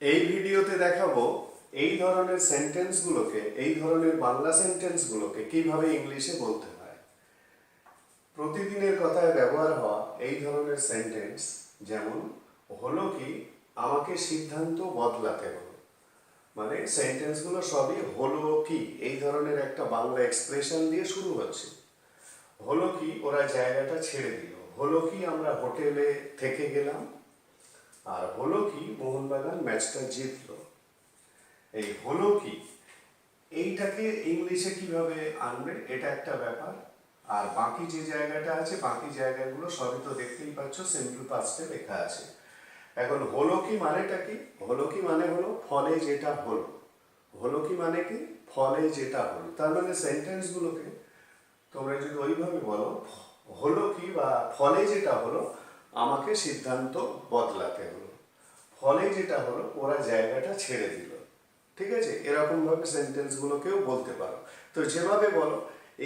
এই ভিডিওতে দেখাবো এই ধরনের সেন্টেন্সগুলোকে এই ধরনের বাংলা সেন্টেন্সগুলোকে কীভাবে ইংলিশে বলতে হয়। প্রতিদিনের কথায় ব্যবহার হওয়া এই ধরনের সেন্টেন্স যেমন, হলো কি? আমাকে সিদ্ধান্ত বদলাতে হলো। মানে সেন্টেন্সগুলো সবই হলো কি? এই ধরনের একটা বাংলা এক্সপ্রেশন দিয়ে শুরু হচ্ছে। হলো কি? ওরা জায়গাটা ছেড়ে দিল। হলো কি? আমরা হোটেলে থেকে গেলাম। আর হলো কি মোহনবাগান ম্যাচটা জিতলো। এই হলো কি, এইটাকে ইংলিশে কীভাবে আনবে, এটা একটা ব্যাপার। আর বাকি যে জায়গাটা আছে, বাকি জায়গাগুলো সবই তো দেখতেই পাচ্ছ সিম্পল পাস্টে লেখা আছে। এখন হলো কি মানেটা কি? হলো কি মানে হলো ফলে যেটা হলো। হলো কি মানে কি? ফলে যেটা হলো। তার মানে সেন্টেন্সগুলোকে তোমরা যদি ওইভাবে বলো, হলো কি বা ফলে যেটা হলো আমাকে সিদ্ধান্ত বদলাতে হলো ফলে যেটা হলো, ওরা জায়গাটা ছেড়ে দিল। ঠিক আছে? এরকম ভাবে সেন্টেন্সগুলোকেও বলতে পারো। তো যেভাবে বলো,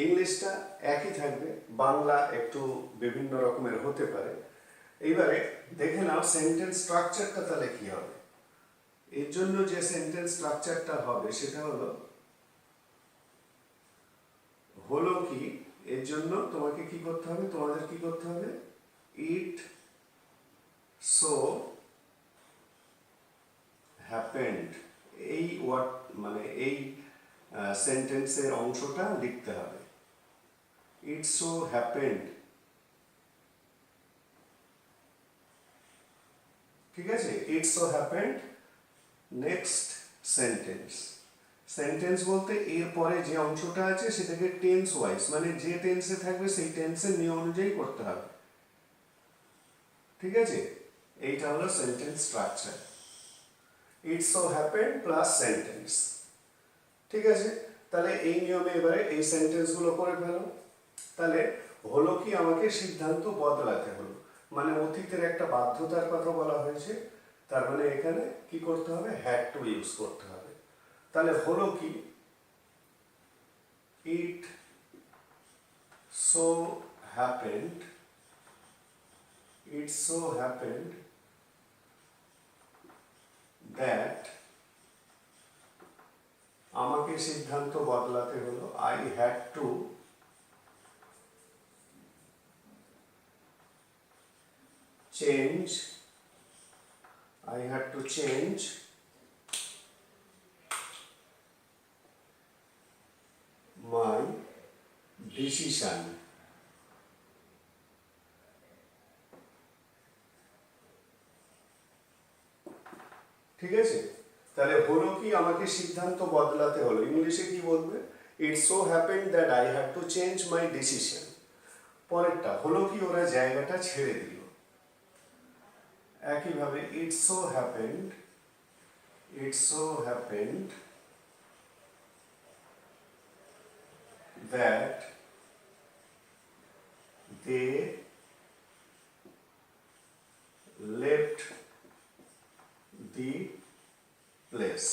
ইংলিশটা একই থাকবে, বাংলা একটু বিভিন্ন রকমের হতে পারে। এইবারে দেখে নাও, সেন্টেন্স স্ট্রাকচারটা তাহলে কি হবে? এর জন্য যে সেন্টেন্স স্ট্রাকচারটা হবে, সেটা হলো হলো কি? এর জন্য তোমাকে কি করতে হবে? তোমাদের কি করতে হবে ইট সো হ্যাপেন্ড এই ওয়ার্ড মানে এই সেন্টেন্সের অংশটা লিখতে হবে। ইট সো হ্যাপেন্ড ঠিক আছে? It so happened next sentence sentence বলতে এর যে অংশটা আছে সেটাকে টেন্স ওয়াইজ মানে যে টেন্সে থাকবে সেই টেন্সের নিয়ম অনুযায়ী করতে হবে। ঠিক আছে? এইটা হলো sentence structure it so happened plus sentence ঠিক আছে? তাহলে এই নিয়মে এবারে এই সেন্টেন্সগুলো করে ফেলো। তাহলে হলো কি আমাকে সিদ্ধান্ত বদলাতে হলো। মানে অতীতের একটা বাধ্যতার কথা বলা হয়েছে। তার মানে এখানে কি করতে হবে? হ্যাড টু ইউজ করতে হবে। তাহলে হলো কি? It so happened it so happened that আমাকে সিদ্ধান্ত বদলাতে হলো I had to change I had to change my decision ঠিক আছে তাহলে হলো কি, আমাকে সিদ্ধান্ত বদলাতে হলো। ইংলিশে কি বলবে? It so happen that I have to change my decision পরেরটা, হলো কি, ওরা জায়গাটা ছেড়ে দিল। একইভাবে it so happened it so happened that they left the place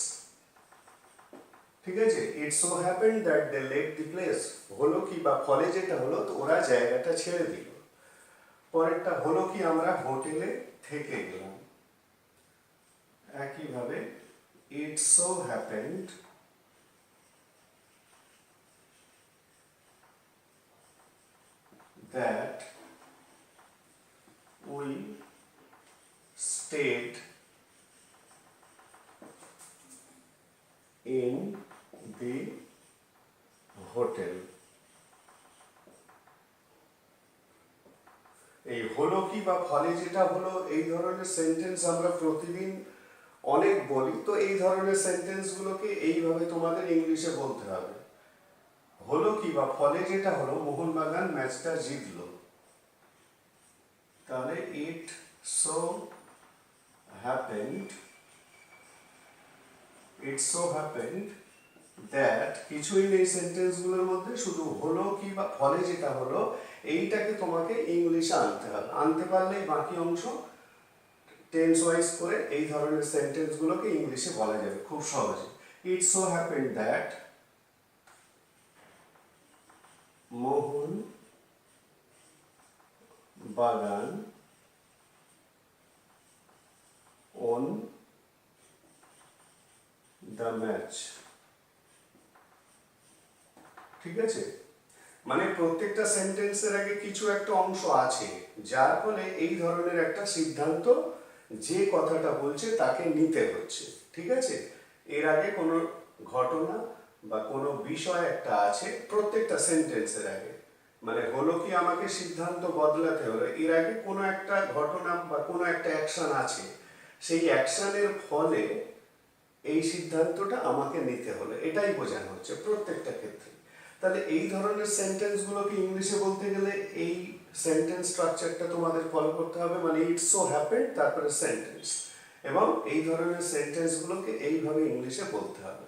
ঠিক আছে it so happen that they left the place হলো কি বা ফলে যেটা হলো, তো ওরা জায়গাটা ছেড়ে দিল। পরেরটা হলো কি, আমরা হোটেলে থেকে গেলাম। একইভাবে it so happened that we stayed in the hotel. এই হলো কি বা ফলে যেটা হলো, এই ধরনের সেন্টেন্স আমরা প্রতিদিন অনেক বলি, তো এই ধরনের সেন্টেন্সগুলোকে এইভাবে তোমাদের ইংলিশে বলতে হবে। হলো কি বা ফলে যেটা হলো, মোহনবাগান ম্যাচটা জিতলো। তাহলে it so happened it so happened that কিছুই নেই সেন্টেন্সগুলোর মধ্যে, শুধু হলো কি বা ফলে যেটা হলো, এইটাকে তোমাকে ইংলিশে আনতে হবে। আনতে পারলেই বাকি অংশ টেন্স ওয়াইজ করে এই ধরনের সেন্টেন্সগুলোকে ইংলিশে বলা যাবে খুব সহজে। It so happened that Mohun Bagan on the match ঠিক আছে? মানে প্রত্যেকটা সেন্টেন্সের আগে কিছু একটা অংশ আছে, যার ফলে এই ধরনের একটা সিদ্ধান্ত যে কথাটা বলছে তাকে নিতে হচ্ছে, ঠিক আছে? এর আগে কোনো ঘটনা বা কোনো বিষয় একটা আছে প্রত্যেকটা সেন্টেন্সের আগে। মানে হলো কি আমাকে সিদ্ধান্ত বদলাতে হলো? এর আগে কোনো একটা ঘটনা বা কোনো একটা অ্যাকশন আছে, সেই অ্যাকশনের ফলে এই সিদ্ধান্তটা আমাকে নিতে হলো, এটাই বোঝানো হচ্ছে প্রত্যেকটা ক্ষেত্রে। তাহলে এই ধরনের সেন্টেন্সগুলোকে ইংলিশে বলতে গেলে এই সেন্টেন্স স্ট্রাকচারটা তোমাদের ফলো করতে হবে। মানে ইটস সো হ্যাপেন তারপরে সেন্টেন্স এবং এই ধরনের সেন্টেন্সগুলোকে এইভাবে ইংলিশে বলতে হবে।